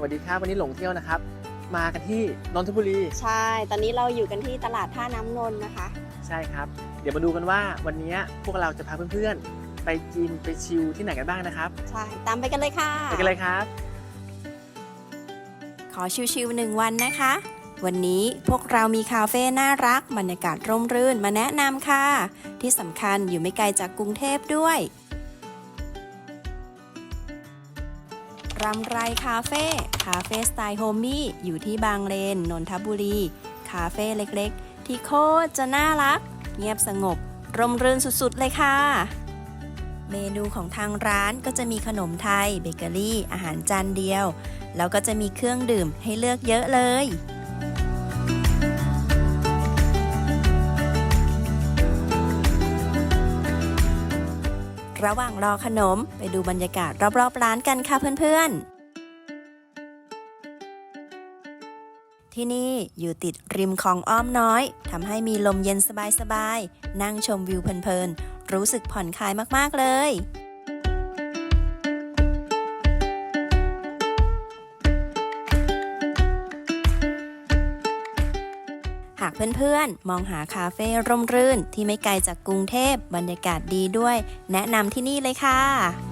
แล้วค่ะอ่าสวัสดีครับวันนี้หลงเที่ยวนะครับ มากันที่นนทบุรี ใช่ ตอนนี้เราอยู่กันที่ตลาดท่าน้ำนนท์นะคะ ใช่ครับ เดี๋ยวมาดูกันว่าวันนี้พวกเราจะพาเพื่อนๆ ไปกินไปชิลที่ไหนกันบ้างนะครับ ใช่ ตามไปกันเลยค่ะ ไปกันเลยครับ ขอชิวๆหนึ่งวันนะคะ วันนี้พวกเรามีคาเฟ่น่ารักบรรยากาศร่มรื่นมาแนะนำค่ะ ที่สำคัญอยู่ไม่ไกลจากกรุงเทพด้วย รำไรคาเฟ่ คาเฟ่สไตล์โฮมมี่อยู่ที่บางเลน นนทบุรี คาเฟ่เล็กๆ ที่โคตรจะน่ารัก เงียบสงบ ร่มรื่นสุดๆ เลยค่ะ เมนูของทางร้านก็จะมีขนมไทย เบเกอรี่ อาหารจานเดียว แล้วก็จะมีเครื่องดื่มให้เลือกเยอะเลย ระหว่างรอขนม ไปดูบรรยากาศรอบๆร้านกันค่ะเพื่อนๆที่นี่อยู่ติดริมคลองอ้อมน้อยทำให้มีลมเย็นสบายๆ นั่งชมวิวเพลินๆ รู้สึกผ่อนคลายมากๆเลยากเพื่อนๆ มองหาคาเฟ่ร่มรื่นที่ไม่ไกลจากกรุงเทพบรรยากาศดีด้วย แนะนำที่นี่เลยค่ะ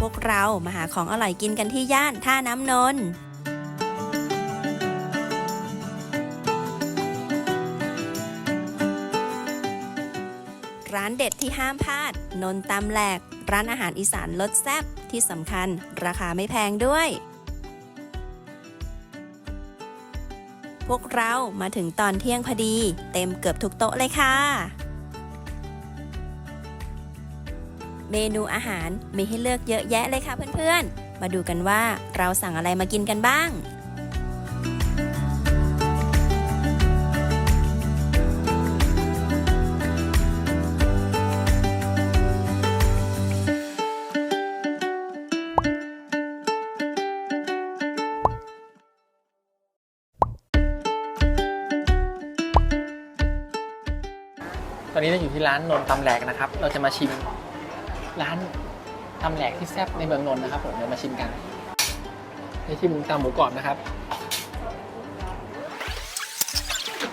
พวกเรามาหาของอร่อยกินกันที่ย่านท่าน้ำนนท์ร้านเด็ดที่ห้ามพลาด นนตำแหลก ร้านอาหารอีสานรสแซ่บที่สำคัญ ราคาไม่แพงด้วย พวกเรามาถึงตอนเที่ยงพอดี เต็มเกือบทุกโต๊ะเลยค่ะ เมนูอาหารมีให้เลือกเยอะแยะเลยค่ะเพื่อนๆ มาดูกันว่าเราสั่งอะไรมากินกันบ้าง ตอนนี้เราอยู่ที่ร้านนนตำแหลกนะครับ เราจะมาชิม ร้านตำแหลกที่แซ่บในเมืองนนท์นะครับผมเดี๋ยวมาชิมกันได้ชิมตำหมูกรอบนะครับ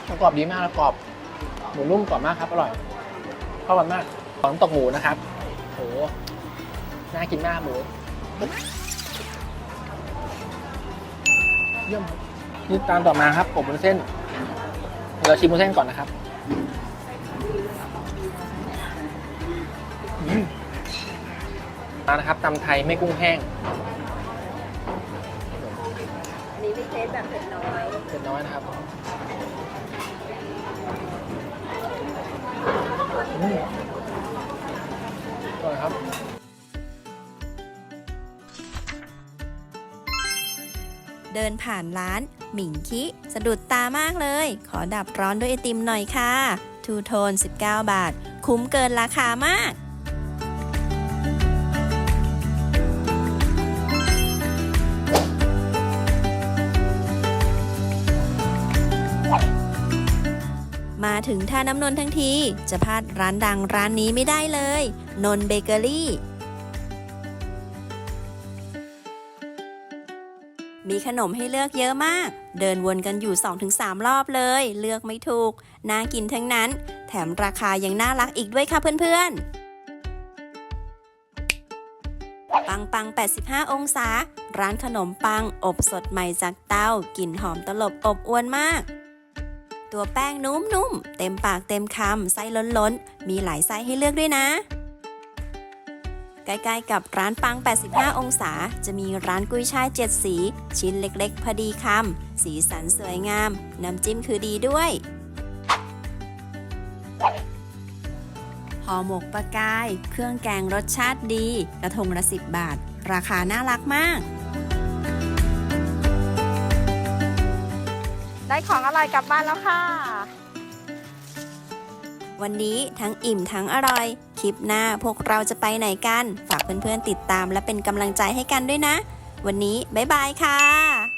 หมูกรอบดีมากแล้วกรอบหมูนุ่มกรอบมากครับอร่อยเข้ากันมากของตกหมูนะครับโหน่ากินมากหมูเยี่ยมครับนี่ตามต่อมาครับผมบนเส้นเดี๋ยวเราชิมบนเส้นก่อนนะครับ มานะครับตำไทยไม่กุ้งแห้งอันนี้มีเทสแบบเผ็ดน้อยเผ็ดน้อยนะครับอืมอร่อยครับเดินผ่านร้าน หมิงคิ สะดุดตามากเลย ขอดับร้อนด้วยไอติมหน่อยค่ะ ทูโทน 19 บาท คุ้มเกินราคามาก มาถึงท่าน้ำนนท์ทั้งที จะพลาดร้านดังร้านนี้ไม่ได้เลย นนเบเกอรี่ มีขนมให้เลือกเยอะมาก เดินวนกันอยู่ 2-3 รอบเลย เลือกไม่ถูก น่ากินทั้งนั้น แถมราคายังน่ารักอีกด้วยค่ะเพื่อนๆ ปังปัง 85 องศา ร้านขนมปัง อบสดใหม่จากเตา กลิ่นหอมตลบอบอวนมาก ตัวแป้งนุ่มๆ เต็มปากเต็มคำไส้ล้นๆ มีหลายไส้ให้เลือกด้วยนะ ใกล้ๆกับร้านปัง 85 องศา จะมีร้านกุ้ยช่าย 7 สี ชิ้นเล็กๆ พอดีคำ สีสันสวยงาม น้ำจิ้มคือดีด้วยห่อหมกปลากาย เครื่องแกงรสชาติดี กระทงละ 10 บาท ราคาน่ารักมาก ได้ของอร่อยกลับบ้านแล้วค่ะ วันนี้ทั้งอิ่มทั้งอร่อย คลิปหน้าพวกเราจะไปไหนกัน ฝากเพื่อนๆติดตามและเป็นกำลังใจให้กันด้วยนะ วันนี้บ๊ายบายค่ะ